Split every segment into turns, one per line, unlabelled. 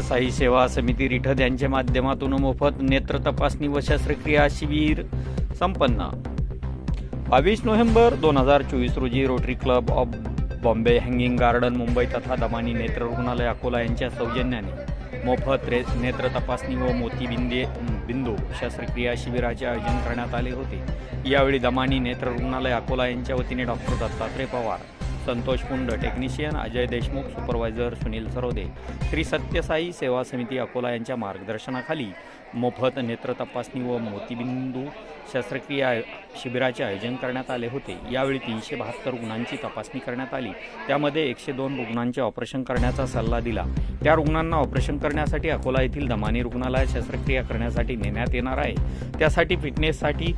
साई सेवा समिती रिठद यांच्या माध्यमातून मोफत नेत्र तपासणी व शस्त्रक्रिया शिबिर संपन्न. बावीस नोव्हेंबर दोन हजार चोवीस रोजी Rotary club of Bombay hanging garden Mumbai तथा दमानी नेत्र रुग्णालय अकोला यांच्या सौजन्याने मोफत रे नेत्र तपासणी व मोतीबिंदे बिंदू शस्त्रक्रिया शिबिराचे आयोजन करण्यात आले होते. यावेळी दमानी नेत्र रुग्णालय अकोला यांच्या वतीने doctor Dattatray Pawar Santosh Kund technician Ajay Deshmukh supervisor Sunil Sarode. Shri Satyasai Seva Samiti Akola यांच्या मार्गदर्शनाखाली मोफत नेत्र तपासणी व मोतीबिंदू शस्त्रक्रिया शिबिराचे आयोजन करण्यात आले होते. यावेळी तीनशे बहात्तर रुग्णांची तपासणी करण्यात आली. त्यामध्ये एकशे दोन रुग्णांचे ऑपरेशन करण्याचा सल्ला दिला. त्या रुग्णांना ऑपरेशन करण्यासाठी अकोला येथील दमानी रुग्णालयात शस्त्रक्रिया करण्यासाठी नेण्यात येणार आहे. त्यासाठी फिटनेससाठी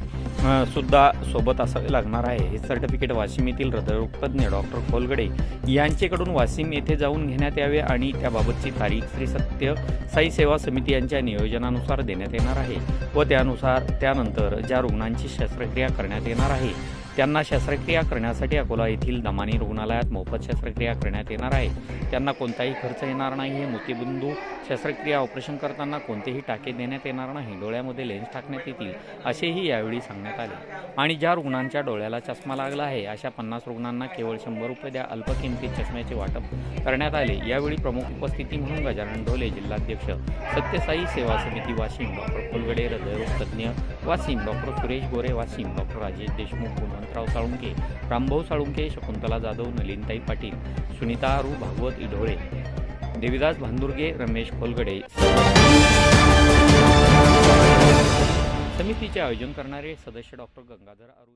सुद्धा सोबत असावे लागणार आहे. हे सर्टिफिकेट वाशिम येथील हृदयरोगतज्ञ डॉक्टर डॉक्टर खोलगडे यांचेकडून वाशिम येथे जाऊन घेण्यात यावे आणि त्याबाबतची तारीख श्री सत्य साई सेवा समिती यांच्या नियोजनानुसार देण्यात येणार आहे व त्यानुसार त्यानंतर ज्या रुग्णांची शस्त्रक्रिया करण्यात येणार आहे. त्यांना शस्त्रक्रिया करण्यासाठी अकोला येथील दमानी रुग्णालयात मोफत शस्त्रक्रिया करण्यात येणार आहे. त्यांना कोणताही खर्च येणार नाही. हे मोतीबिंदू शस्त्रक्रिया ऑपरेशन करताना कोणतेही टाके देण्यात येणार नाही. डोळ्यामध्ये लेन्स टाकण्यात येतील असेही यावेळी सांगण्यात आले. आणि ज्या रुग्णांच्या डोळ्याला चष्मा लागला आहे अशा पन्नास रुग्णांना केवळ शंभर रुपये द्या अल्पकिमतीत चष्म्याचे वाटप करण्यात आले. यावेळी प्रमुख उपस्थिती म्हणून गजानन ढोले जिल्हाध्यक्ष सत्यसाई सेवा समिती वाशिम डॉक्टर फुलगडे हृदयरोग तज्ज्ञ वाशिम डॉक्टर सुरेश गोरे वाशिम डॉक्टर राजेश देशमुख गुणवंतराव साळुंके रामभाऊ साळुंके शकुंतला जाधव नलिनताई पाटील सुनीता अरू भागवत इढोळे देविदास भांदुर्गे रमेश खोलगडे. समितीचे आयोजन करणारे सदस्य डॉक्टर गंगाधर अरू